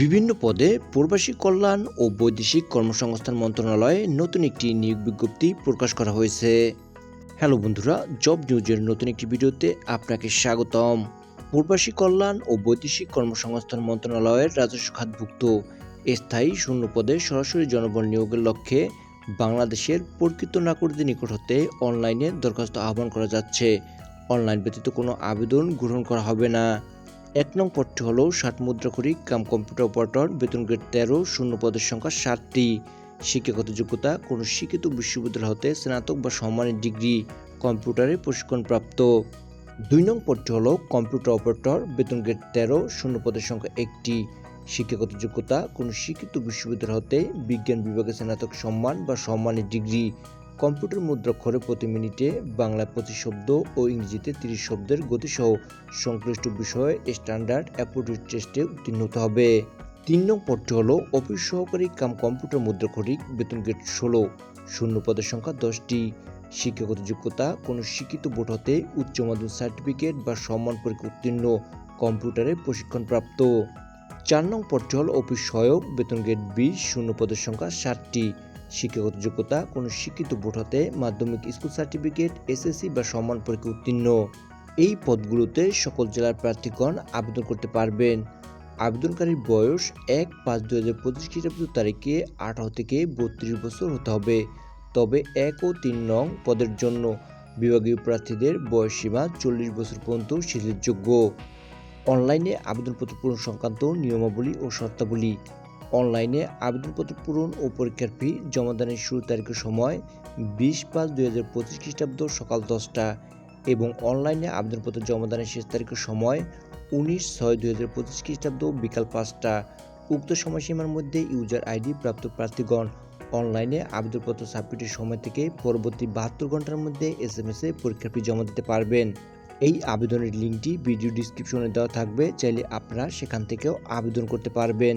বিভিন্ন পদে প্রবাসী কল্যাণ ও বৈদেশিক কর্মসংস্থান মন্ত্রণালয়ে নতুন একটি নিয়োগ বিজ্ঞপ্তি প্রকাশ করা হয়েছে। হ্যালো বন্ধুরা, জব নিউজের নতুন একটি ভিডিওতে আপনাকে স্বাগতম। প্রবাসী কল্যাণ ও বৈদেশিক কর্মসংস্থান মন্ত্রণালয়ের রাজস্ব খাতভুক্ত স্থায়ী শূন্য পদে সরাসরি জনবল নিয়োগের লক্ষ্যে বাংলাদেশের প্রকৃত নাগরিকদের নিকট হতে অনলাইনে দরখাস্ত আহ্বান করা যাচ্ছে। অনলাইন ব্যতীত কোনো আবেদন গ্রহণ করা হবে না। এক নং পদটি হল ষাট মুদ্রাকরি কাম কম্পিউটার অপারেটর, বেতন গ্রেড তেরো, শূন্য পদের সংখ্যা ষাটটি। শিক্ষাগত যোগ্যতা, কোনো শিক্ষিত বিশ্ববিদ্যালয় হতে স্নাতক বা সম্মানের ডিগ্রি কম্পিউটারে প্রশিক্ষণপ্রাপ্ত। দুই নং পদটি হল কম্পিউটার অপারেটর, বেতন গ্রেড তেরো, শূন্য পদের সংখ্যা একটি। শিক্ষাগত যোগ্যতা, কোনো শিক্ষিত বিশ্ববিদ্যালয় হতে বিজ্ঞান বিভাগে স্নাতক সম্মান বা সম্মানের ডিগ্রি কম্পিউটার মুদ্রাক্ষরে প্রতি মিনিটে বাংলা পঁচিশ শব্দ ও ইংরেজিতে তিরিশ শব্দের গতিসহ সংশ্লিষ্ট বিষয়ে স্ট্যান্ডার্ড অ্যাপটিউড টেস্টে উত্তীর্ণ হতে হবে। তিন নং পদটি হল অফিস সহকারী কাম কম্পিউটার মুদ্রাক্ষরিক বেতন গেট ষোলো, শূন্য পদের সংখ্যা দশটি। শিক্ষাগত যোগ্যতা, কোনো শিক্ষিত বোর্ড হতে উচ্চ মাধ্যমিক সার্টিফিকেট বা সম্মান পরীক্ষা উত্তীর্ণ, কম্পিউটারে প্রশিক্ষণপ্রাপ্ত। চার নং পদটি হল অফিস সহায়ক, বেতন গেট বিশ, শূন্য পদের সংখ্যা ষাটটি। শিক্ষাগত যোগ্যতা কোনো শিক্ষিত বোর্ড হতে মাধ্যমিক স্কুল সার্টিফিকেট এসএসসি বা সম্মান পরীক্ষা উত্তীর্ণ। এই পদগুলোতে সকল জেলার প্রার্থীগণ আবেদন করতে পারবেন। আবেদনকারীর বয়স এক পাঁচ দু হাজার পঁচিশ খ্রিস্টাব্দ তারিখে আঠারো থেকে বত্রিশ বছর হতে হবে। তবে এক ও তিন নং পদের জন্য বিভাগীয় প্রার্থীদের বয়স সীমা চল্লিশ বছর পর্যন্ত শিথিলযোগ্য অনলাইনে আবেদনপত্র পূরণ সংক্রান্ত নিয়মাবলী ও শর্তাবলী অনলাইনে আবেদনপত্র পূরণ ও পরীক্ষার ফি জমাদানের শুরু তারিখের সময় বিশ পাঁচ দুই হাজার পঁচিশ খ্রিস্টাব্দ সকাল দশটা এবং অনলাইনে আবেদনপত্র জমাদানের শেষ তারিখের সময় উনিশ ছয় দুই হাজার পঁচিশ খ্রিস্টাব্দ বিকাল পাঁচটা। উক্ত সময়সীমার মধ্যে ইউজার আইডি প্রাপ্ত প্রার্থীগণ অনলাইনে আবেদনপত্র সাবমিটের সময় থেকে পরবর্তী বাহাত্তর ঘণ্টার মধ্যে এস এম এস পরীক্ষার ফি জমা দিতে পারবেন। এই আবেদনের লিঙ্কটি ভিডিও ডিসক্রিপশনে দেওয়া থাকবে। চাইলে আপনারা সেখান থেকেও আবেদন করতে পারবেন।